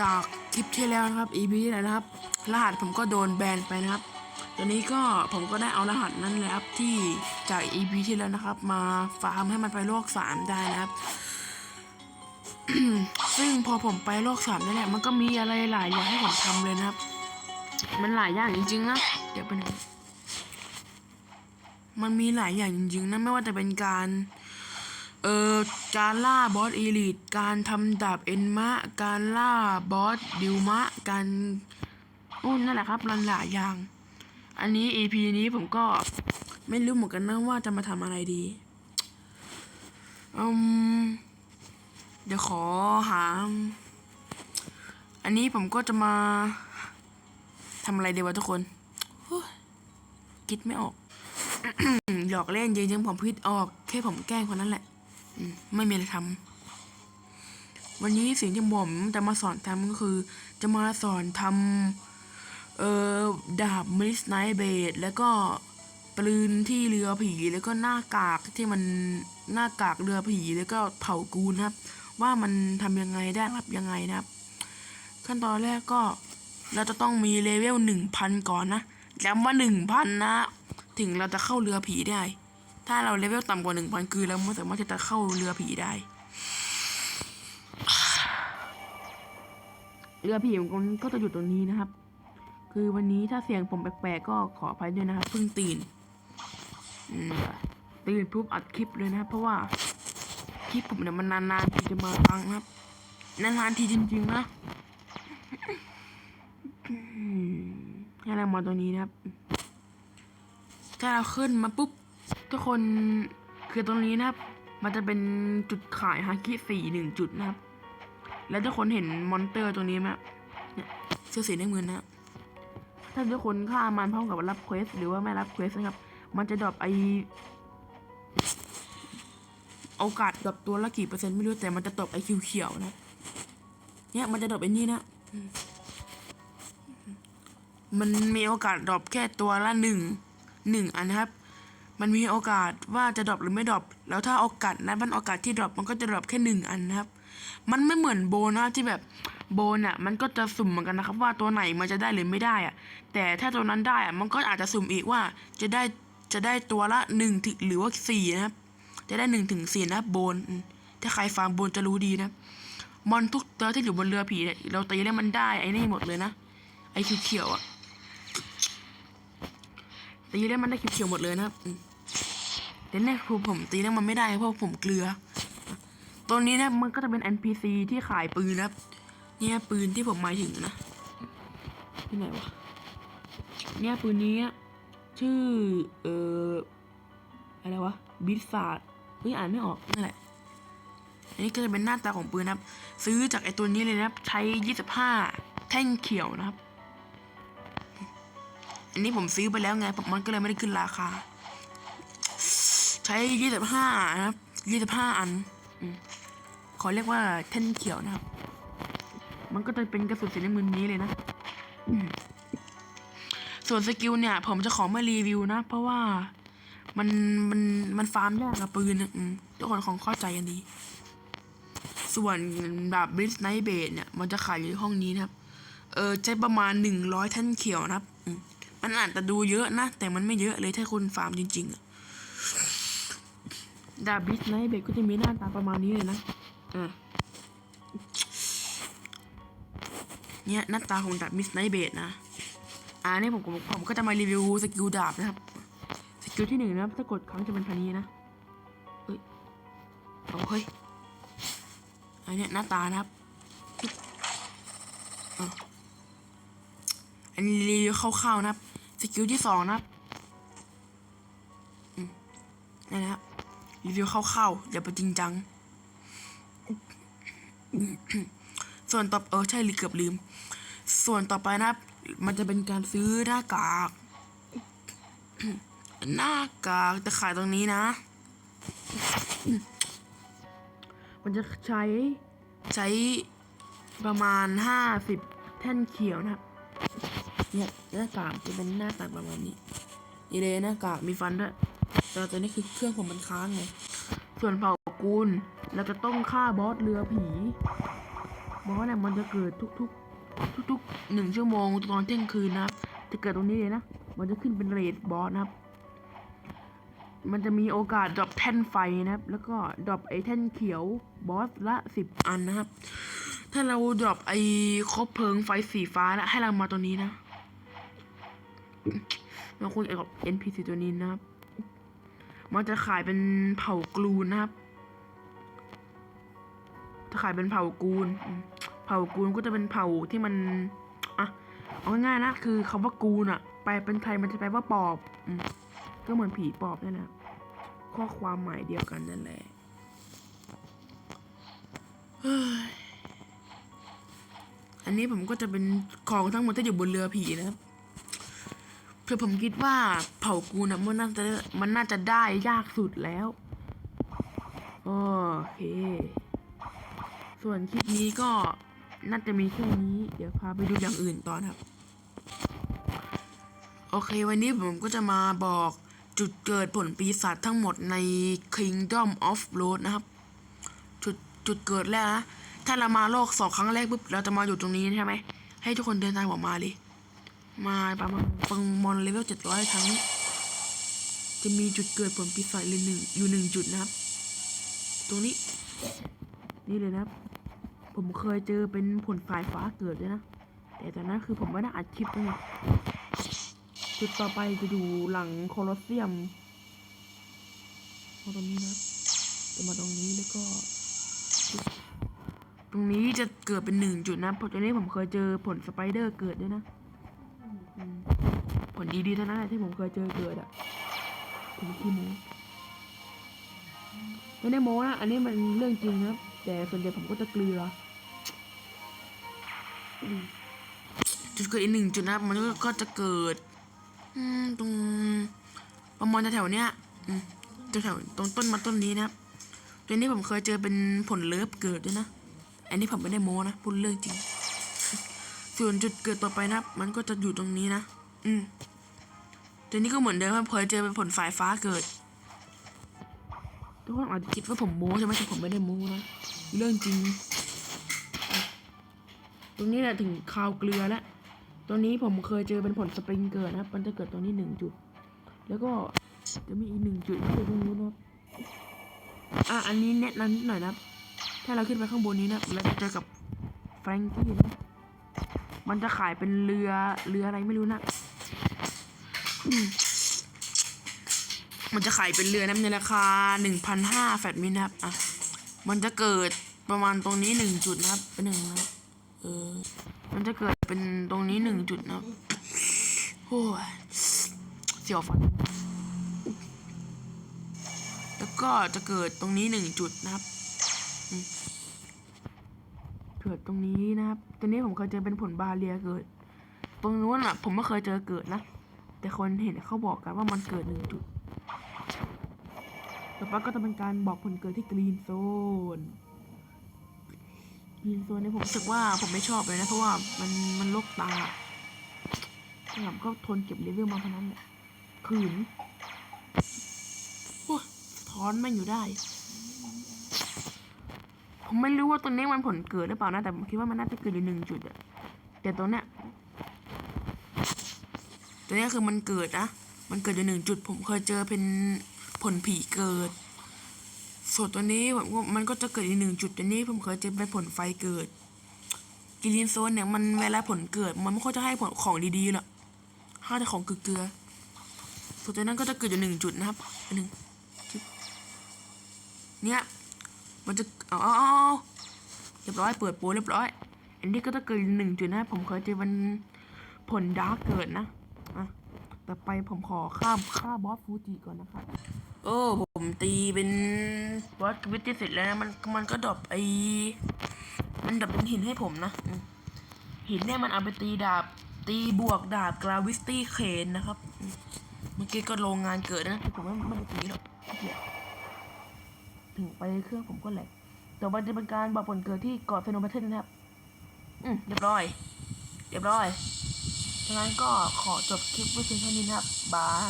จากคลิปที่แล้วนะครับ EP ที่แล้วนะครับ รหัสผมก็โดนแบนไปนะครับตอนนี้ก็ผมก็ได้เอารหัสนั้นแหละครับที่จาก EP ที่แล้วนะครับ มาฟาร์มให้มันไปโลกสามได้นะครับ ซึ่งพอผมไปโลกสามนี่แหละ มันก็มีอะไรหลายอย่างให้ผมทำเลยนะครับ มันหลายอย่างจริงๆนะเดี๋ยวไปหนมันมีหลายอย่างจริงๆนะไม่ว่าจะเป็นการ เอ่อการล่าบอสอีลิทการทำดาบเอ็นมะ การล่าบอสดิวมะ การโอ้นั่นแหละครับหลายอย่าง อันนี้ EP นี้ผมก็ไม่รู้เหมือนกันนะว่าจะมาทำอะไรดีอืมเดี๋ยวขอหา อันนี้ผมก็จะมาทำอะไรดีวะทุกคนคิดไม่ออกหยอกเล่นจริงๆผมพิดออก แค่ผมแกล้งคนนั้นแหละ ไม่มีอะไรทำวันนี้สิ่งที่ผมจะมาสอนทำก็คือ จะมาสอนทำเอ่อดาบมิสไนเบดแล้วก็ปืนที่เรือผีแล้วก็หน้ากากที่มันหน้ากากเรือผีแล้วก็เผากูนครับ ว่ามันทำยังไงได้รับยังไงนะครับ ขั้นตอนแรกก็เราจะต้องมีเลเวลหนึ่งพันก่อนนะย้ำว่าหนึ่งพันนะ ถึงเราจะเข้าเรือผีได้ ถ้าเราเลเวลต่ำกว่าหนึ่งพันคือเราไม่สามารถที่จะเข้าเรือผีได้ เรือผีของก็จะอยู่ตรงนี้นะครับ คือวันนี้ถ้าเสียงผมแปลกๆก็ขออภัยด้วยนะครับเพิ่งตื่นอืมตื่นปุ๊บอัดคลิปเลยนะครับ เพราะว่าคลิปผมเนี่ยมันนานๆทีจะมาฟังนะครับนานๆทีจริงๆนะอืมให้เรามาตรงนี้นะครับ ถ้าเราขึ้นมาปุ๊บ ทุกคนคือตรงนี้นะครับ มันจะเป็นจุดขายฮาคิสี่หนึ่งจุดนะครับ แล้วทุกคนเห็นมอนเตอร์ตรงนี้ไหมครับเนี่ยเสื้อสีน้ำเงินนะครับถ้าทุกคนฆ่ามันพร้อมกับรับเควสหรือว่าไม่รับเควสนะครับ มันจะดรอปไอโอกาสดรอปตัวละกี่เปอร์เซ็นต์ไม่รู้แต่มันจะดรอปไอคิวเขียวนะ เนี่ยมันจะดรอปไอ้นี่นะ มันมีโอกาสดรอปแค่ตัวละหนึ่งหนึ่งอันนะครับ มันมีโอกาสว่าจะดรอปหรือไม่ดรอปแล้วถ้าโอกาสนั้นมันโอกาสที่ดรอปมันก็จะดรอปแค่หนึ่งอันนะครับ มันไม่เหมือนโบนะที่แบบโบนอะมันก็จะสุ่มเหมือนกันนะครับ ว่าตัวไหนมันจะได้หรือไม่ได้อะแต่ถ้าตัวนั้นได้อะมันก็อาจจะสุ่มอีกว่าจะได้จะได้ตัวละหนึ่งถึงหรือว่าสี่นะครับ จะได้หนึ่งถึงสี่นะโบนถ้าใครฟาร์มโบนจะรู้ดีนะมอนทุกตัวที่อยู่บนเรือผีเราตีแล้วมันได้ไอ้นี่หมดเลยนะไอ้เขียวๆอะตีแล้วมันได้เขียวๆหมดเลยนะครับ แต่เนี่ยคือผมตีแล้วมันไม่ได้เพราะผมเกลือ ตัวนี้นะมันก็จะเป็น NPC ที่ขายปืนนะเนี่ยปืนที่ผมหมายถึงนะที่ไหนวะเนี่ยปืนนี้ชื่อเอ่ออะไรวะบิสซาดเฮ้ยอ่านไม่ออกนั่นแหละอันนี้ก็จะเป็นหน้าตาของปืนนะครับ ซื้อจากไอตัวนี้เลยนะครับ ใช้25แท่งเขียวนะครับ อันนี้ผมซื้อไปแล้วไงมันก็เลยไม่ได้ขึ้นราคา ช้ยี่สิบห้านะครับยี่สิบห้าอันอขอเรียกว่าแท่นเขียวนะครับ มันก็จะเป็นกระสุนสีน้ำเงินนี้เลยนะส่วนสกิลเนี่ย ผมจะขอไม่รีวิวนะ เพราะว่ามันมันมันฟาร์มยากอะปืนอะทุกคนคงเข้าใจกันดี ส่วนแบบบริสไนเบดเนี่ย มันจะขายอยู่ห้องนี้นะครับ เออใช้ประมาณหนึ่งร้อยท่านเขียวนะครับ มันอาจจะดูเยอะนะ แต่มันไม่เยอะเลยถ้าคุณฟาร์มจริงๆอะ ดาบบิสไนเบดก็จะมีหน้าตาประมาณนี้เลยนะอ่าเนี่ยหน้าตาของดาบบิสไนเบดนะ อ่าเนี่ยผมผมผมก็จะมารีวิวสกิลดาบนะครับ สกิลที่หนึ่งนะครับถ้ากดครั้งจะเป็นพันนี้นะ เอ้ยโอ้เฮ้ยอันเนี้ยหน้าตานะครับอันนี้รีวิวคร่าวๆนะครับ สกิลที่สองนะครับอืมนี่นะครับ รีวิวคร่าๆอย่าไปจริงจัง ส่วนต่อเออใช่ลืเกือบลืม ส่วนต่อไปนะ มันจะเป็นการซื้อหน้ากาก หน้ากากจะขายตรงนี้นะ มันจะใช้ใช้ประมาณห้าสิบแท่นเขียวนะครับเนี่ยหน้ากากจะเป็นหน้าตาประมาณนี้นี่เลยหน้ากากมีฟันด้วย แต่ตอนนี้คือเครื่องผมมันค้างไง ส่วนเผ่ากูลเราจะต้องฆ่าบอสเรือผี บอสเนี่ยมันจะเกิดทุกๆ ทุกๆหนึ่งชั่วโมงตอนเที่ยงคืนนะครับ จะเกิดตรงนี้เลยนะ มันจะขึ้นเป็นเรทบอสนะครับมันจะมีโอกาสดรอปแท่นไฟนะครับ แล้วก็ดรอปไอแท่นเขียวบอสละสิบอันนะครับ ถ้าเราดรอปไอคบเพลิงไฟสีฟ้าแล้วให้เรามาตัวนี้นะเราคุยกับ NPC ตัวนี้นะครับ มันจะขายเป็นเผากลูนนะครับ จะขายเป็นเผากูลอืมเผากูลก็จะเป็นเผาที่มันอะเอาง่ายๆนะคือคำว่ากูลอะแปเป็นไทยมันจะแปลว่าปอบอก็เหมือนผีปอบนั่นแหละข้อความหมายเดียวกันนั่นแหละอันนี้ผมก็จะเป็นของทั้งหมดที่อยู่บนเรือผีนะครับ เพื่อผมคิดว่าเผ่ากูลอะมันน่าจะมันน่าจะได้ยากสุดแล้วโอเค ส่วนคลิปนี้ก็น่าจะมีแค่นี้ เดี๋ยวพาไปดูอย่างอื่นต่อนครับ โอเค วันนี้ผมก็จะมาบอกจุดเกิดผลปีศาจทั้งหมดใน Kingdom of Road นะครับ จุดจุดเกิดแรกนะ ถ้าเรามาโลกสองครั้งแรกปุ๊บ เราจะมาอยู่ตรงนี้ใช่ไหม ให้ทุกคนเดินตามผมมาเลย มาประมาณปังมอนเลเวลเจ็ดร้อยครั้ง จะมีจุดเกิดผลปีศาจเลยหนึ่งอยู่หนึ่งจุดนะครับ ตรงนี้ นี่เลยนะครับ ผมเคยเจอเป็นผลสายฟ้าเกิดด้วยนะ แต่ตอนนั้นคือผมไม่ได้อัดคลิปนะจุดต่อไปจะอยู่หลังโคลอสเซียมมาตรงนี้นะจะมาตรงนี้แล้วก็ ตรงนี้จะเกิดเป็นหนึ่งจุดนะเพราะตอนนี้ผมเคยเจอผลสไปเดอร์เกิดด้วยนะ ผลดีๆเท่านั้นแหละที่ผมเคยเจอเกิดอะผมขี้โม้ไม่ได้โม้นะ อันนี้มันเรื่องจริงนะครับ แต่ส่วนใหญ่ผมก็จะเกลือจุดเกิดอีกหนึ่งจุดนะมันก็จะเกิดตรงประมาณแถวเนี้ยแถวตรงต้นมาต้นนี้นะตัวนี้ผมเคยเจอเป็นผลเลิฟเกิดด้วยนะ อันนี้ผมไม่ได้โม้นะพูดเรื่องจริง ส่วนจุดเกิดต่อไปนะมันก็จะอยู่ตรงนี้นะ อืมตัวนี้ก็เหมือนเดิมครับเคยเจอเป็นผลสายฟ้าเกิด ทุกคนอาจจะคิดว่าผมโม้ใช่ไหมแต่ผมไม่ได้โม้นะ เรื่องจริง ตรงนี้แหละถึงคาวเกลือแล้วตัวนี้ผมเคยเจอเป็นผลสปริงเกิดนะ มันจะเกิดตรงนี้หนึ่งจุด แล้วก็จะมีอีกหนึ่งจุดที่อยู่ตรงนู้นนะอะ อันนี้แนะนำนิดหน่อยนะ ถ้าเราขึ้นไปข้างบนนี้นะ เราจะเจอกับแฟรงกี้นะ มันจะขายเป็นเรือเรืออะไรไม่รู้นะมันจะขายเป็นเรือนะในราคาหนึ่งพันห้าแฟตมินนะครับอะมันจะเกิดประมาณตรงนี้หนึ่งจุดนะครับเป็นหนึ่งนะเออมันจะเกิดเป็นตรงนี้หนึ่งจุดนะโอ้ยเสียวฟันแล้วก็จะเกิดตรงนี้หนึ่งจุดนะครับ กิดตรงนี้นะครับตรงนี้ผมเคยเจอเป็นผลบาเรียเกิด ตรงนู้นอะ ผมไม่เคยเจอเกิดนะ แต่คนเห็นเขาบอกกันว่ามันเกิดหนึ่งจุด ต่อไปก็จะเป็นการบอกผลเกิดที่กรีนโซน กรีนโซนเนี่ยผมรู้สึกว่าผมไม่ชอบเลยนะ เพราะว่ามันมันลกตาผมก็ทนเก็บเลเวลมาเท่านั้นแหละ ขืนโอ้ยสะท้อนม่งอยู่ได้ ผมไม่รู้ว่าตัวนี้มันผลเกิดหรือเปล่านะแต่ผมคิดว่ามันน่าจะเกิดอยู่หนึ่งจุดอะแต่ตัวเนี้ยตัวนี้คือมันเกิดนะมันเกิดอยู่หนึ่งจุด ผมเคยเจอเป็นผลผีเกิดส่วนตัวนี้มันก็จะเกิดอีกหนึ่งจุดตัวนี้ผมเคยเจอเป็นผลไฟเกิดกิลินโซนเนี่ยมันเวลาผลเกิด มันไม่ค่อยจะให้ผลของดีๆหรอกให้แต่ของเกลือส่วนตัวนั้นก็จะเกิดอยู่หนึ่งจุดนะครับหนึ่งจุดเนี่ย มันจะเอาเอาเอาเรียบร้อยเปิดโปรเรียบร้อย อันนี้ก็จะเกิดหนึ่งจุดนะ ผมเคยเจอมันผลดาร์กเกิดนะอะต่อไปผมขอข้ามฆ่าบอสฟูจิก่อนนะครับโอ้ผมตีเป็นบอสวิตเสร็จแล้วนะมันมันก็ดรอปไอมันดรอปเป็นหินให้ผมนะหินเนี่ยมันเอาไปตีดาบ ตีบวกดาบกราวิสตี้เคนนะครับ เมื่อกี้ก็โรงงานเกิดนะแต่ผมไม่ไม่ได้ตีหรอก ขี้เกียจถึงไปเครื่องผมก็แหลกต่อไปจะเป็นการบอกผลเกิดที่เกาะเฟโนแบทเทนนะครับ อืมเรียบร้อย เรียบร้อย ฉะนั้นก็ขอจบคลิปไว้เพียงเท่านี้นะครับบาย